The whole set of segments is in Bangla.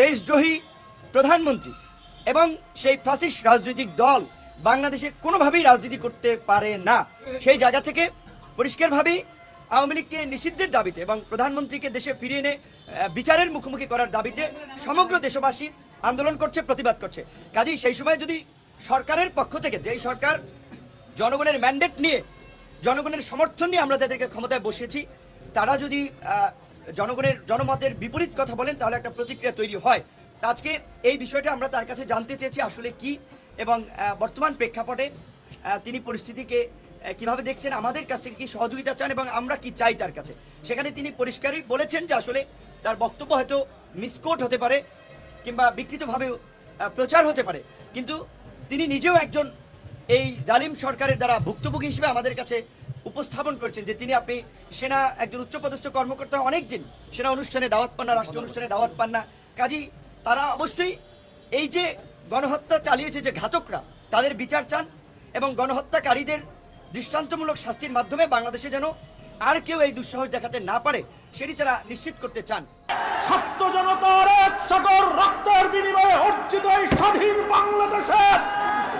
দেশদ্রোহী প্রধানমন্ত্রী এবং সেই ফ্যাসিস্ট রাজনৈতিক দল বাংলাদেশে কোনোভাবেই রাজনীতি করতে পারে না। সেই জায়গা থেকে পরিষ্কারভাবেই আওয়ামী লীগকে নিষিদ্ধের দাবিতে এবং প্রধানমন্ত্রীকে দেশে ফিরিয়ে এনে বিচারের মুখোমুখি করার দাবিতে সমগ্র দেশবাসী আন্দোলন করছে, প্রতিবাদ করছে। কাজেই সেই সময় যদি সরকারের পক্ষ থেকে, যেই সরকার জনগণের ম্যান্ডেট নিয়ে, জনগণের সমর্থন নিয়ে আমরা যাদেরকে ক্ষমতায় বসিয়েছি, তারা যদি জনগণের জনমতের বিপরীত কথা বলেন তাহলে একটা প্রতিক্রিয়া তৈরি হয়। আজকে এই বিষয়টা আমরা তার কাছে জানতে চেয়েছি আসলে কি এবং বর্তমান প্রেক্ষাপটে তিনি পরিস্থিতিকে কীভাবে দেখছেন আমাদের কাছ থেকে কি সহযোগিতা চান এবং আমরা কি চাই তার কাছে? সেখানে তিনি পরিষ্কারই বলেছেন যে আসলে তার বক্তব্য হয়তো মিসকোট হতে পারে কিংবা বিকৃতভাবেও আহ, প্রচার হতে পারে। কিন্তু তিনি নিজেও একজন এই জালিম সরকারের দ্বারা ভুক্তভোগী হিসেবে আমাদের কাছে উপস্থাপন করছেন যে তিনি আপনি সেনা একজন উচ্চপদস্থ কর্মকর্তা অনেক দিন সেনা অনুষ্ঠানে দাওয়াত পান না, রাষ্ট্র অনুষ্ঠানে দাওয়াত পান না। কাজী তারা অবশ্যই এই যে গণহত্যা চালিয়েছে যে ঘাতকরা, তাদের বিচার চান এবং গণহত্যাকারীদের দৃষ্টান্তমূলক শাস্তির মাধ্যমে বাংলাদেশে যেন আর কেউ এই দুঃসাহস দেখাতে না পারে, সেটি তারা নিশ্চিত করতে চান। ছাত্র জনতার এক সাগর রক্তের বিনিময়ে অর্জিত এই স্বাধীন বাংলাদেশে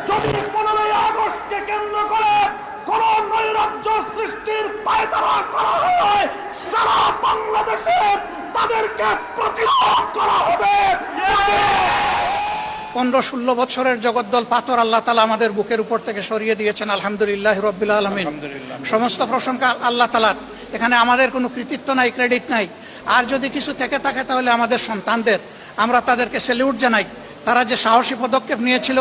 যদি পনেরোই আগস্টকে কেন্দ্র করে নৈরাজ্য সৃষ্টির পায়তারা করা হয় সারা বাংলাদেশে তাদেরকে প্রতিরোধ করা হবে। পনেরো ষোলো বছরের জগদ্দল পাথর আল্লাহ তালা আমাদের বুকের উপর থেকে সরিয়ে দিয়েছেন আলহামদুলিল্লাহ রব্বিল আলমিন। সমস্ত প্রশংসা আল্লাহ তালার। এখানে আমাদের কোনো কৃতিত্ব নাই ক্রেডিট নাই। আর যদি কিছু থেকে থাকে তাহলে আমাদের সন্তানদের। আমরা তাদেরকে সেলিউট জানাই। তারা যে সাহসী পদক্ষেপ নিয়েছিল,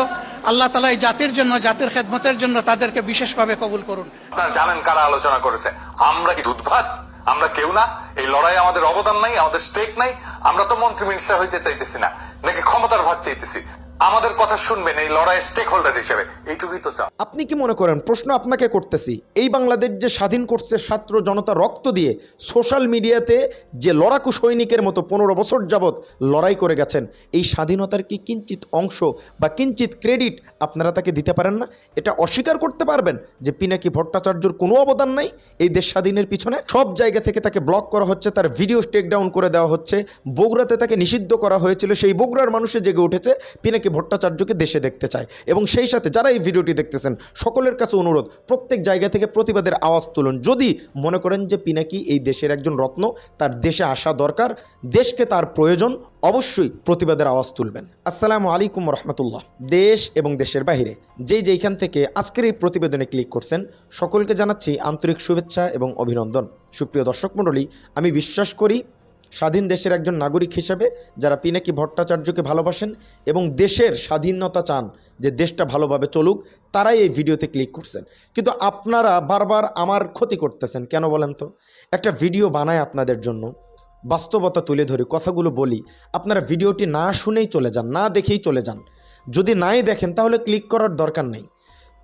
আল্লাহ তালা এই জাতির জন্য, জাতির খেদমতের জন্য তাদেরকে বিশেষভাবে কবুল করুন। আপনারা জানেন কারা আলোচনা করেছে? আমরা কি দুধভাত? আমরা কেউ না? এই লড়াই আমাদের অবদান নাই, আমাদের স্টেক নাই। আমরা তো মন্ত্রী মিনিস্টার হইতে চাইতেছি না, নাকি ক্ষমতার ভাগ চাইতেছি। আমাদের কথা শুনবেন এই লড়াই স্টেক হোল্ডার হিসেবে। এইটুকুই তো চাও আপনি কি মনে করেন, প্রশ্ন আপনাকে করতেছি, এই বাংলাদেশ যে স্বাধীন করছে ছাত্র জনতা রক্ত দিয়ে, সোশ্যাল মিডিয়াতে যে লড়াকু সৈনিকের মতো পনেরো বছর যাবৎ লড়াই করে গেছেন, এই স্বাধীনতার কি কিঞ্চিত অংশ বা কিঞ্চিত ক্রেডিট আপনারা তাকে দিতে পারেন না? এটা অস্বীকার করতে পারবেন যে পিনাকি ভট্টাচার্যর কোনো অবদান নাই, এই দেশ স্বাধীনের পিছনে সব জায়গা থেকে তাকে ব্লক করা হচ্ছে, তার ভিডিও টেক ডাউন করে দেওয়া হচ্ছে, বগুড়াতে তাকে নিষিদ্ধ করা হয়েছিল, সেই বগুড়ার মানুষে জেগে উঠেছে, পিনাকি ভট্টাচার্যকে দেশে দেখতে চায়। এবং সেই সাথে যারা এই ভিডিওটি দেখতেছেন, সকলের কাছে অনুরোধ, প্রত্যেক জায়গা থেকে প্রতিবাদের আওয়াজ তুলুন। যদি মনে করেন যে পিনাকি এই দেশের একজন রত্ন, তার দেশে আসা দরকার, দেশকে তার প্রয়োজন, অবশ্যই প্রতিবাদের আওয়াজ তুলবেন। আসসালামু আলাইকুম রহমতুল্লাহ। দেশ এবং দেশের বাইরে যেই যেইখান থেকে আজকের এই প্রতিবেদনে ক্লিক করছেন, সকলকে জানাচ্ছি আন্তরিক শুভেচ্ছা এবং অভিনন্দন। সুপ্রিয় দর্শক মণ্ডলী, আমি বিশ্বাস করি স্বাধীন দেশের একজন নাগরিক হিসেবে যারা পিনাকি ভট্টাচার্যকে ভালোবাসেন এবং দেশের স্বাধীনতা চান যে দেশটা ভালোভাবে চলুক, তারাই এই ভিডিওতে ক্লিক করছেন। কিন্তু আপনারা বারবার আমার ক্ষতি করতেছেন, কেন বলেন তো? একটা ভিডিও বানায় আপনাদের জন্য, বাস্তবতা তুলে ধরি কথাগুলো বলি। আপনারা ভিডিওটি না শুনেই চলে যান, না দেখেই চলে যান। যদি নাই দেখেন, তাহলে ক্লিক করার দরকার নেই।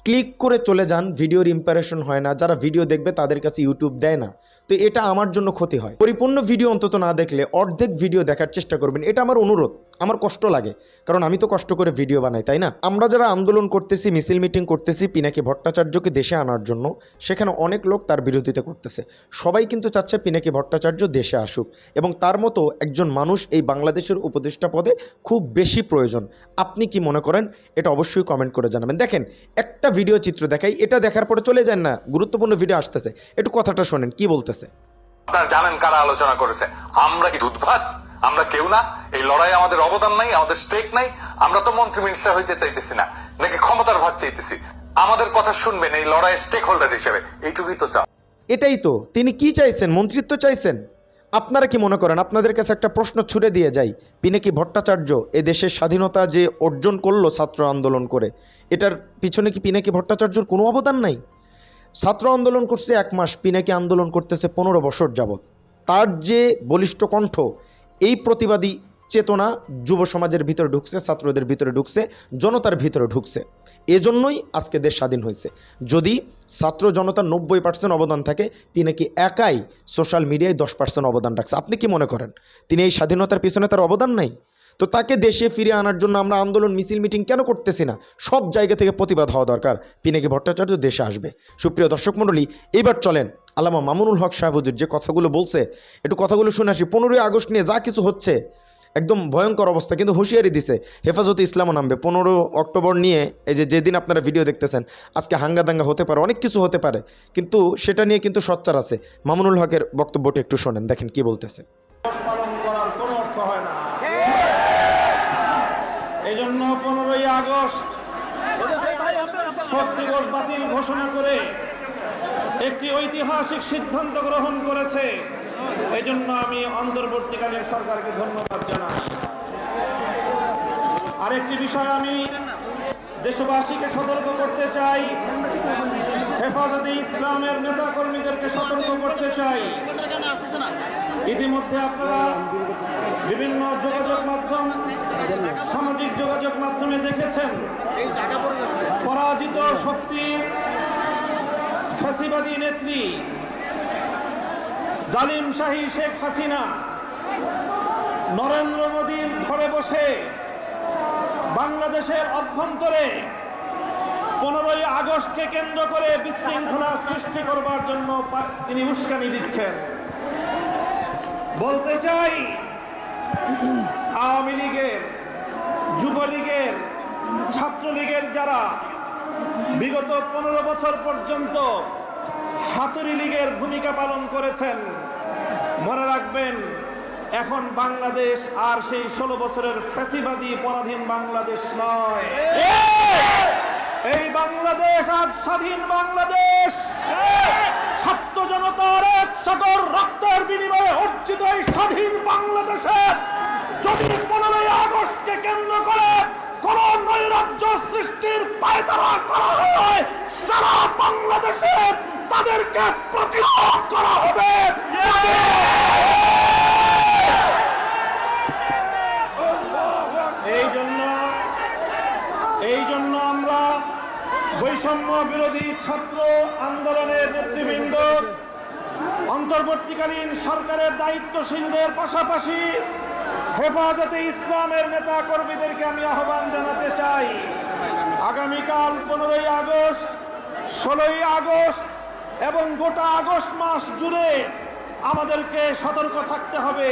ক্লিক করে চলে যান, ভিডিওর ইম্পারেশন হয় না, যারা ভিডিও দেখবে তাদের কাছে ইউটিউব দেয় না। তো এটা আমার জন্য ক্ষতি হয়। পরিপূর্ণ ভিডিও অন্তত না দেখলে অর্ধেক ভিডিও দেখার চেষ্টা করবেন, এটা আমার অনুরোধ। আমার কষ্ট লাগে। কারণ আমি তো কষ্ট করে ভিডিও বানাই, তাই না? আমরা যারা আন্দোলন করতেছি, মিছিল মিটিং করতেছি, পিনাকি ভট্টাচার্যকে দেশে আনার জন্য, সেখানে অনেক লোক তার বিরোধিতা করতেছে। সবাই কিন্তু চাচ্ছে পিনাকি ভট্টাচার্য দেশে আসুক এবং তার মতো একজন মানুষ এই বাংলাদেশের উপদেষ্টা পদে খুব বেশি প্রয়োজন। আপনি কি মনে করেন? এটা অবশ্যই কমেন্ট করে জানাবেন। দেখেন, একটা ভিডিও চিত্র দেখাই, এটা দেখার পরে চলে যান না, গুরুত্বপূর্ণ ভিডিও আসতেছে। একটু কথাটা শোনেন, কি বলতেছে? আপনারা জানেন কারা আলোচনা করেছে। আমরা কি দুধভাত আমরা কেউ না, এই লড়াই আমাদের অবদান নাই, আমাদের স্টেক নাই, আমরা তো মন্ত্রী মিনিস্টার হইতে চাইতেছি না, নাকি ক্ষমতার ভাগ চাইতেছি। আমাদের কথা শুনবেন এই লড়াই স্টেক হোল্ডার হিসেবে, এইটুকুই তো চাও এটাই তো, তিনি কি চাইছেন, মন্ত্রিত্ব চাইছেন? আপনারা কি মনে করেন, আপনাদের কাছে একটা প্রশ্ন ছুড়ে দিয়ে যাই, পিনাকি ভট্টাচার্য এ দেশের স্বাধীনতা যে অর্জন করল ছাত্র আন্দোলন করে, এটার পিছনে কি পিনাকি ভট্টাচার্যর কোনো অবদান নাই? ছাত্র আন্দোলন করছে এক মাস, পিনাকি আন্দোলন করতেছে পনেরো বছর যাবৎ। তার যে বলিষ্ঠ কণ্ঠ এই প্রতিবাদী চেতনা যুব সমাজের ভিতরে ঢুকছে, ছাত্রদের ভিতরে ঢুকছে, জনতার ভিতরে ঢুকছে। এজন্যই আজকে দেশ স্বাধীন হয়েছে। যদি ছাত্র জনতার নব্বই পার্সেন্ট অবদান থাকে, তিনি কি একাই সোশ্যাল মিডিয়ায় দশ পার্সেন্ট অবদান রাখছে? আপনি কি মনে করেন? তিনি এই স্বাধীনতার পিছনে তার অবদান নাই? তো তাকে দেশে ফিরে আনার জন্য আমরা আন্দোলন, মিছিল, মিটিং কেন করতেছি না? সব জায়গা থেকে প্রতিবাদ হওয়া দরকার। পিনাকি ভট্টাচার্য দেশে আসবে। সুপ্রিয় দর্শক মণ্ডলী এবার চলেন আলামা মামুনুল হক সাহেব হুজুর যে কথাগুলো বলছে, একটু কথাগুলো শুনে আসি। পনেরোই আগস্ট নিয়ে যা কিছু হচ্ছে, একদম ভয়ঙ্কর অবস্থা, কিন্তু হুঁশিয়ারি দিছে, হেফাজতে ইসলামও নামবে। পনেরো অক্টোবর নিয়ে এই যে যেদিন আপনারা ভিডিও দেখতেছেন, আজকে হাঙ্গা দাঙ্গা হতে পারে, অনেক কিছু হতে পারে, কিন্তু সেটা নিয়ে কিন্তু সচ্চার আছে। মামুনুল হকের বক্তব্যটা একটু শোনেন, দেখেন কি বলতেছে দিবস পালন করার কোনো অর্থ হয় না এই জন্য পনেরোই আগস্ট। শোক দিবস বাতিল ঘোষণা করে একটি ঐতিহাসিক সিদ্ধান্ত গ্রহণ করেছে। এই জন্য আমি অন্তর্বর্তীকালীন সরকারকে ধন্যবাদ জানাই। আরেকটি বিষয় আমি দেশবাসীকে সতর্ক করতে চাই। হেফাজতে ইসলামের নেতা কর্মীদেরকে সতর্ক করতে চাই। ইতিমধ্যে আপনারা বিভিন্ন যোগাযোগ মাধ্যম, সামাজিক যোগাযোগ মাধ্যমে দেখেছেন, পরাজিত শক্তির ফ্যাসিবাদী নেত্রী, জালিম শাহী শেখ হাসিনা, নরেন্দ্র মোদীর ঘরে বসে বাংলাদেশের অভ্যন্তরে পনেরোই আগস্টকে কেন্দ্র করে বিশৃঙ্খলা সৃষ্টি করবার জন্য তিনি উস্কানি দিচ্ছেন। বলতে চাই, আওয়ামী লীগের, যুবলীগের, ছাত্রলীগের যারা বিগত পনেরো বছর পর্যন্ত হাতুরি লীগের ভূমিকা পালন করেছেন, মনে রাখবেন, এখন বাংলাদেশ আর সেই ষোলো বছরের ফ্যাসিবাদী পরাধীন বাংলাদেশ নয়। এই বাংলাদেশ আজ স্বাধীন বাংলাদেশ। ছাত্র জনতার এক সকল রক্তের বিনিময়ে অর্জিত এই স্বাধীন বাংলাদেশে যদি পনেরোই আগস্টকে কেন্দ্র করে কোন নৈরাজ্য সৃষ্টির পায়তারা করা হয়, সারা বাংলাদেশে তাদেরকে প্রতিরোধ করা হবে এই জন্য এই জন্য আমরা বৈষম্য বিরোধী ছাত্র আন্দোলনের নেতৃবৃন্দ, অন্তর্বর্তীকালীন সরকারের দায়িত্বশীলদের পাশাপাশি হেফাজতে ইসলামের নেতা কর্মীদেরকে আমি আহ্বান জানাতে চাই। আগামীকাল পনেরোই আগস্ট, ষোলোই আগস্ট এবং গোটা আগস্ট মাস জুড়ে আমাদেরকে সতর্ক থাকতে হবে।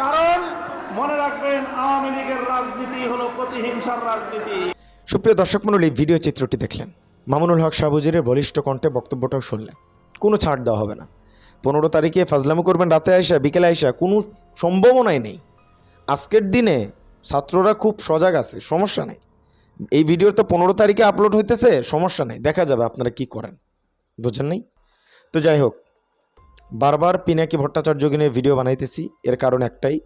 কারণ মনে রাখবেন, আওয়ামী লীগের রাজনীতি হলো প্রতিহিংসার রাজনীতি। সুপ্রিয় দর্শক মণ্ডলী ভিডিও চিত্রটি দেখলেন। মামুনুল হক সাবুজিরের বলিষ্ঠ কণ্ঠে বক্তব্যটাও শুনলেন। কোনো ছাড় দেওয়া হবে না। পনেরো তারিখে ফাজলামু করবেন, রাতে আইসা, বিকেলে আইসা, কোনো সম্ভাবনাই নেই। আজকের দিনে ছাত্ররা খুব সজাগ আছে, সমস্যা নেই। এই ভিডিও তো পনেরো তারিখে আপলোড হইতেছে, সমস্যা নেই। দেখা যাবে আপনারা কি করেন। বুঝছেন নাই? তো যাই হোক, বারবার পিনাকি ভট্টাচার্যকে নিয়ে ভিডিও বানাইতেছি, এর কারণ একটাই।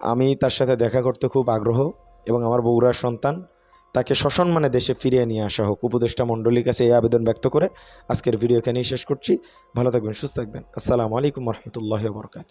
আমি তার সাথে দেখা করতে খুব আগ্রহ এবং আমার বগুড়ার সন্তান। তাকে সসম্মানে দেশে ফিরিয়ে নিয়ে আসা হোক। উপদেষ্টা মণ্ডলীর কাছে এই আবেদন ব্যক্ত করে আজকের ভিডিও এখানেই শেষ করছি। ভালো থাকবেন, সুস্থ থাকবেন। আসসালামু আলাইকুম রহমতুল্লাহ বরকাত